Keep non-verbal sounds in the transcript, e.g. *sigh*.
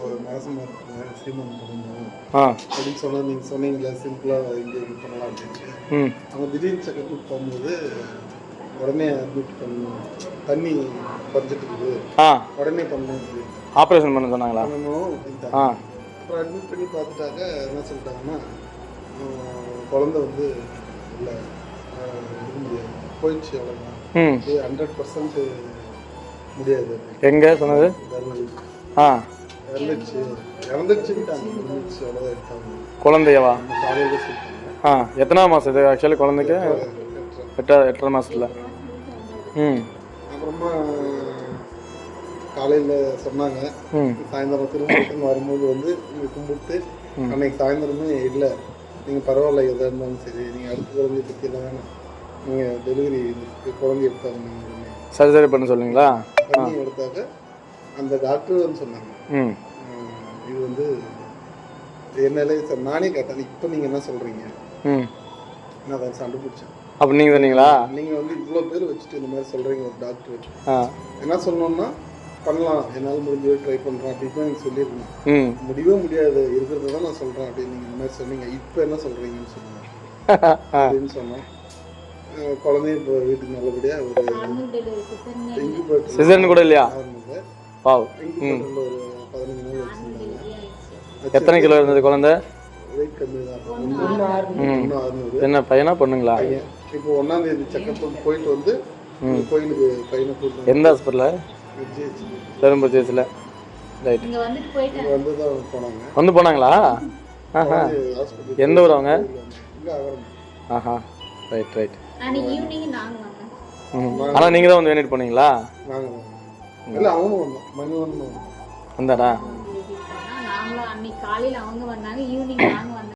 ஒரு மாசமா இருக்குங்க சீமன் பண்ணணும் அப்படின்னு சொன்னா நீங்கள் சொன்னீங்களா சிம்பிளாக இங்கே இது பண்ணலாம் அப்படின்ட்டு ம். அவங்க திடீர்னு செக்கப் போகும்போது உடனே அட்மிட் பண்ணணும் தண்ணி குறைஞ்சிட்டு இருக்குது. ஆ. உடனே பண்ணணும் அப்படின்னு. ஆப்ரேஷன் பண்ண சொன்னாங்களா? அப்புறம் அட்மிட் பண்ணி பார்த்துட்டாக்க என்ன சொல்லிட்டாங்கன்னா குழந்தை வந்து இல்லை போயிடுச்சு அவ்வளோதான் ஹண்ட்ரட் பர்சன்ட் முடியாது. எங்கே சொன்னது? தர்மபுரி ஆ. குழந்தையவா? ஆ எத்தனாவது மாதம் இது? ஆக்சுவலி குழந்தைக்கு. எட்டா எட்டரை. மாதத்தில் ம். அப்புறமா காலையில் சொன்னாங்க. சாயந்தரம் திரும்ப வரும்போது வந்து நீங்கள் கும்பிட்டு அன்னைக்கு சாயந்தரமே இல்லை. நீங்கள் பரவாயில்ல எதாக இருந்தாலும் சரி. நீங்கள் அடுத்த குழந்தைய பற்றி எல்லாம் வேணாம். நீங்கள் டெலிவரி குழந்தை எடுத்தாங்க சர்ஜரி பண்ண சொல்லுங்களா பண்ணி எடுத்தாக்க அந்த டாக்டர் வந்து சொன்னாங்க. ம். "ஆஹ், இது வந்து என்னாலே சார் நானே கேட்டேன். இப்போ நீங்கள் என்ன சொல்கிறீங்க ம். நான் அதை சண்டை பிடிச்சேன். அப்போ நீங்கள் சொன்னீங்களா? நீங்கள் வந்து இவ்வளோ பேர் வச்சுட்டு இந்த மாதிரி சொல்கிறீங்க ஒரு டாக்டர். என்ன சொன்னோம்னா பண்ணலாம். என்னால் முடிஞ்சது ட்ரை பண்ணுறேன் அப்படின்னு எனக்கு சொல்லியிருந்தேன் ம். முடியவே முடியாது. இருக்கிறத தான் நான் சொல்கிறேன் அப்படின்னு நீங்கள் இந்த மாதிரி சொன்னீங்க. இப்போ என்ன சொல்கிறீங்கன்னு சொன்னேன் ஆ *laughs* அப்படின்னு சொன்னோம். அஹ் குழந்தையும் இப்போ வீட்டுக்கு நல்லபடியாக ஒரு சிசர்னு கூட இல்லையா? வாவ் நாள் வச்சுருந்தாங்க எத்தனை கிலோ இருந்தது குழந்தை? என்ன பையனா பொண்ணுங்களா? இப்போ ஒன்றாம் தேதி செக்கப் போயிட்டு வந்து கோயிலுக்கு பையனை கூட்டு எந்த ஹாஸ்பிட்டலில் விஜயிச்சு பெரும்பு சேச்சில் ரைட் இங்க வந்துட்டு போயிட்டேன் வந்து தான் போனாங்க. வந்து போனாங்களா? ஆஹா. ஹாஸ்பிட்டல் எந்த ஊர் அவங்க? ஆஹா. ரைட் ரைட் ம். ஆனால் நீங்கள் தான் வந்து வேணிட்டு போனீங்களா? இல்லை அவனும் வந்தான். மணிவன் வந்தான். வந்தாரா? நாங்களும் அன்னைக்கு காலையில அவங்க வந்தாங்க ஈவினிங் நாங்க வந்தோம்